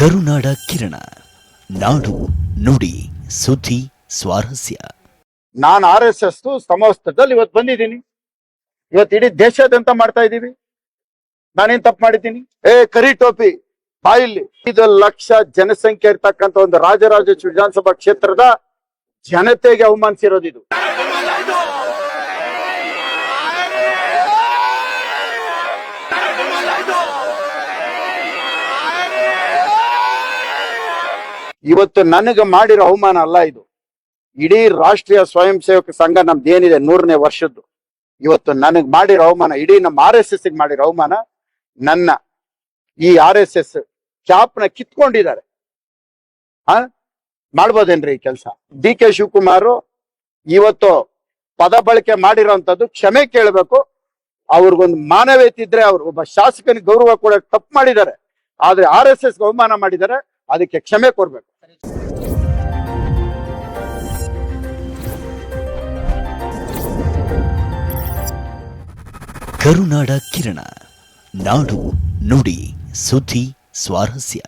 ಕರುನಾಡ ಕಿರಣ. ನಾಡು ನುಡಿ ಸುದ್ದಿ ಸ್ವಾರಸ್ಯ. ನಾನು ಆರ್ ಎಸ್ ಎಸ್ ಸಮವಸ್ತ್ರದಲ್ಲಿ ಇವತ್ತು ಬಂದಿದ್ದೀನಿ. ಇವತ್ತು ಇಡೀ ದೇಶಾದ್ಯಂತ ಮಾಡ್ತಾ ಇದ್ದೀವಿ. ನಾನೇನ್ ತಪ್ಪು ಮಾಡಿದ್ದೀನಿ? ಏ ಕರಿ ಟೋಪಿ ಬಾಯಿಲ್ಲಿ. ಐದು ಲಕ್ಷ ಜನಸಂಖ್ಯೆ ಇರ್ತಕ್ಕಂಥ ಒಂದು ರಾಜರಾಜೇಶ್ವರಿ ವಿಧಾನಸಭಾ ಕ್ಷೇತ್ರದ ಜನತೆಗೆ ಅವಮಾನಿಸಿರೋದು ಇವತ್ತು ನನಗೆ ಮಾಡಿರೋ ಅವಮಾನ ಅಲ್ಲ ಇದು. ಇಡೀ ರಾಷ್ಟ್ರೀಯ ಸ್ವಯಂ ಸೇವಕ ಸಂಘ ನಮ್ದು ಏನಿದೆ ನೂರನೇ ವರ್ಷದ್ದು. ಇವತ್ತು ನನಗ್ ಮಾಡಿರೋ ಅವಮಾನ, ಇಡೀ ನಮ್ಮ ಆರ್ ಎಸ್ ಎಸ್ ಮಾಡಿರೋ ಅವಮಾನ ನನ್ನ. ಈ ಆರ್ ಎಸ್ ಎಸ್ ಕ್ಯಾಪ್ನ ಕಿತ್ಕೊಂಡಿದ್ದಾರೆ. ಆ ಮಾಡ್ಬೋದೇನ್ರಿ ಈ ಕೆಲಸ? ಡಿ ಕೆ ಶಿವಕುಮಾರ್ ಇವತ್ತು ಪದ ಬಳಕೆ ಮಾಡಿರೋಂಥದ್ದು ಕ್ಷಮೆ ಕೇಳಬೇಕು. ಅವ್ರಿಗೊಂದು ಮಾನವೀಯತೆ ಇದ್ರೆ ಅವ್ರು ಒಬ್ಬ ಶಾಸಕನಿಗೆ ಗೌರವ ಕೂಡ ತಪ್ಪು ಮಾಡಿದ್ದಾರೆ. ಆದ್ರೆ ಆರ್ ಎಸ್ ಎಸ್ ಅವಮಾನ ಮಾಡಿದ್ದಾರೆ. ಅದಕ್ಕೆ ಕ್ಷಮೆ ಕೊಡ್ಬೇಕು ಕರುನಾಡ ಕಿರಣ ನಾಡು ನುಡಿ ಸುದ್ದಿ ಸ್ವಾರಸ್ಯ.